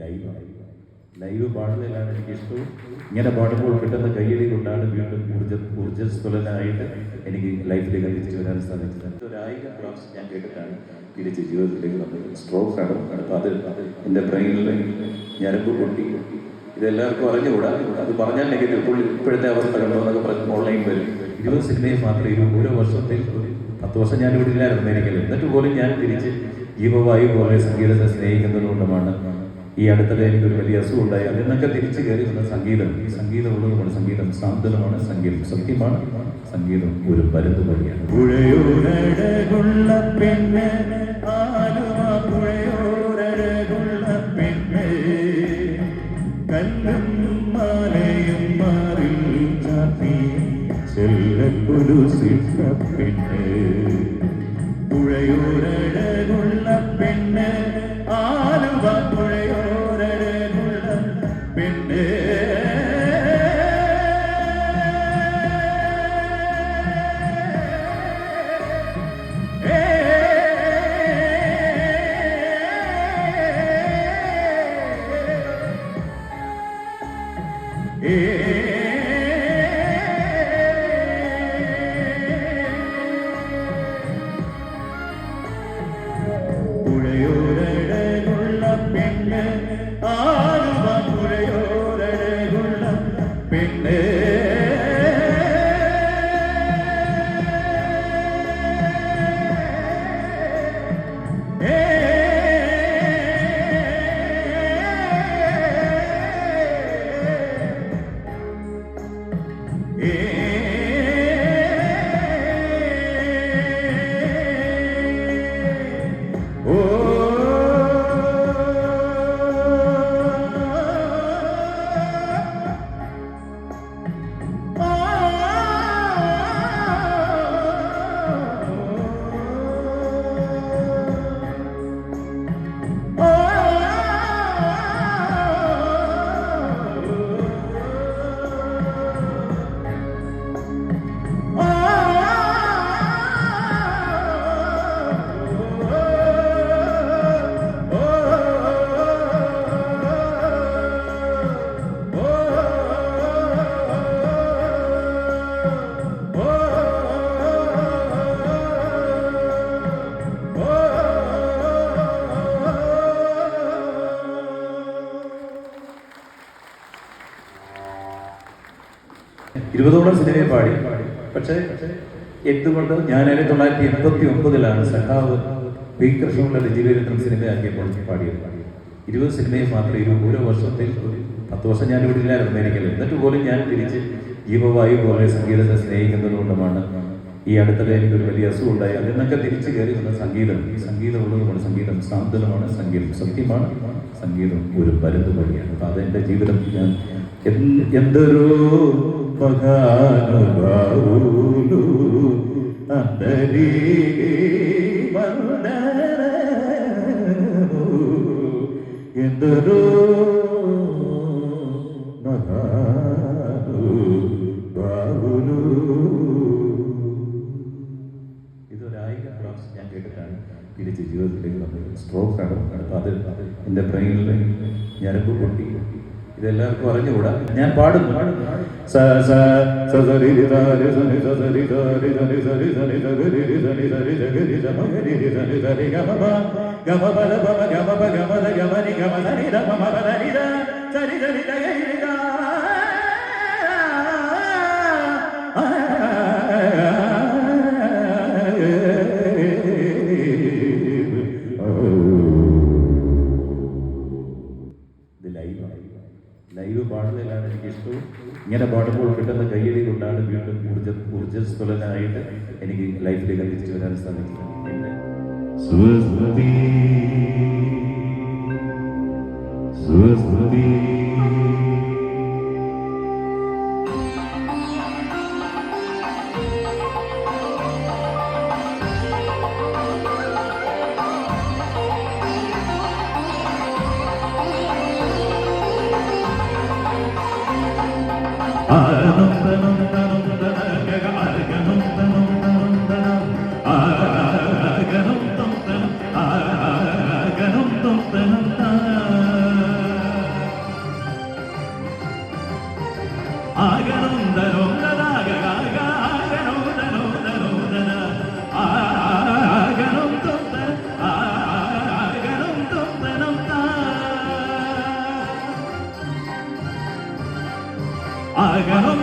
ലൈവാണ് live പാടുന്നതിലാണ് എനിക്ക് ഇഷ്ടവും ഇങ്ങനെ പാടുമ്പോൾ കിട്ടുന്ന കയ്യടി കൊണ്ടാണ് വീണ്ടും ഊർജ ഊർജസ്ഫുലനായിട്ട് എനിക്ക് ലൈഫിലേക്ക് തിരിച്ചു വരാൻ സാധിച്ചത്. ഒരായിരം പ്രാവശ്യം ഞാൻ കേട്ടിട്ടാണ് തിരിച്ച് ജീവിതത്തിലേക്ക് വന്നത്. സ്ട്രോക്ക് ആണ്. അത് എന്റെ ബ്രെയിനിൽ ഞരമ്പ് പൊട്ടി. ഇതെല്ലാവർക്കും അറിഞ്ഞുകൂടാ? അത് പറഞ്ഞാൽ നെഗറ്റീവ് ഇപ്പോൾ ഇപ്പോഴത്തെ അവസ്ഥ കണ്ടോ എന്നൊക്കെ പറഞ്ഞ് ഓൺലൈൻ വരും. ഇരുപത് സിനിമയും മാത്രമേ ഓരോ വർഷത്തിൽ പത്ത് വർഷം ഞാൻ ഇവിടെ ഇല്ലായിരുന്നു അമേരിക്കയിൽ എന്നിട്ട് പോലും ഞാൻ തിരിച്ച് ജീവവായു പോലെ സംഗീതത്തെ സ്നേഹിക്കുന്നതുകൊണ്ടുമാണ് ഈ അടുത്തിടെ എനിക്കൊരു വലിയ അസുഖം ഉണ്ടായി അതിൽ നിന്നൊക്കെ തിരിച്ചു കയറി വന്ന സംഗീതം. ഈ സംഗീതം ഉള്ളതുമാണ് സംഗീതം. സാന്ത്വനമാണ് സംഗീതം. സത്യമാണ് സംഗീതം ഒരു മരുന്ന് വഴിയാണ്. ആലുവ പുഴയോരഴകുള്ള പെണ്ണ്. കല്ലും പെണ്ണ് പെണ്ണ് ഇരുപതോളം സിനിമയെ പാടി. പക്ഷേ എന്തുകൊണ്ട് ഞാൻ ആയിരത്തി തൊള്ളായിരത്തി എൺപത്തി ഒമ്പതിലാണ് സഖാവ് പി കൃഷ്ണപിള്ള രജിവീരേന്ദ്രൻ സിനിമയാക്കിയപ്പോൾ പാടിയത്. ഇരുപത് സിനിമയും മാത്രമേ ഇരു ഓരോ വർഷത്തിൽ പത്ത് വർഷം ഞാൻ ഇവിടെ ഇല്ലായിരുന്നു എനിക്കല്ല എന്നിട്ട് പോലും ഞാൻ തിരിച്ച് ജീവവായു പോലെ സംഗീതത്തെ സ്നേഹിക്കുന്നതുകൊണ്ടുമാണ് ഈ അടുത്തിടെ എനിക്കൊരു വലിയ അസുഖം ഉണ്ടായി അതിൽ നിന്നൊക്കെ തിരിച്ചു കയറി വന്ന സംഗീതം. ഈ സംഗീതം ഉള്ളതുമാണ് സംഗീതം. സാന്ത്വനമാണ് സംഗീതം. സത്യമാണ് സംഗീതം ഒരു മരുന്ന് വഴിയാണ് അപ്പൊ അതെന്റെ ജീവിതം ഞാൻ എന്തൊരു മഹാനുഭാവുലു അന്തരീ എന്തൊരു മഹാനുഭാവുലു ഇതൊരായിരം ക്ലാസ് ഞാൻ കേട്ടിട്ടാണ് തിരിച്ച് ജീവിതത്തിലേക്ക് വന്നത് സ്ട്രോക്ക് ആണ് അപ്പോൾ അത് എന്റെ ബ്രെയിനിൽ ഞരമ്പ് പൊട്ടി. ഇതെല്ലാവർക്കും അറിഞ്ഞുകൂടാ ഞാൻ പാടും സ സ സ സരി രി സ രി ഇഷ്ടവും ഇങ്ങനെ പാടുമ്പോൾ കിട്ടുന്ന കയ്യടി കൊണ്ടാണ് വീണ്ടും ഊർജ ഊർജസ്വലനായിട്ട് എനിക്ക് ലൈഫിലേക്ക് തിരിച്ചു വരാൻ പിന്നെ സ്വസ്തി സ്വസ്തി ആകണം തരോ ಆಗನೋ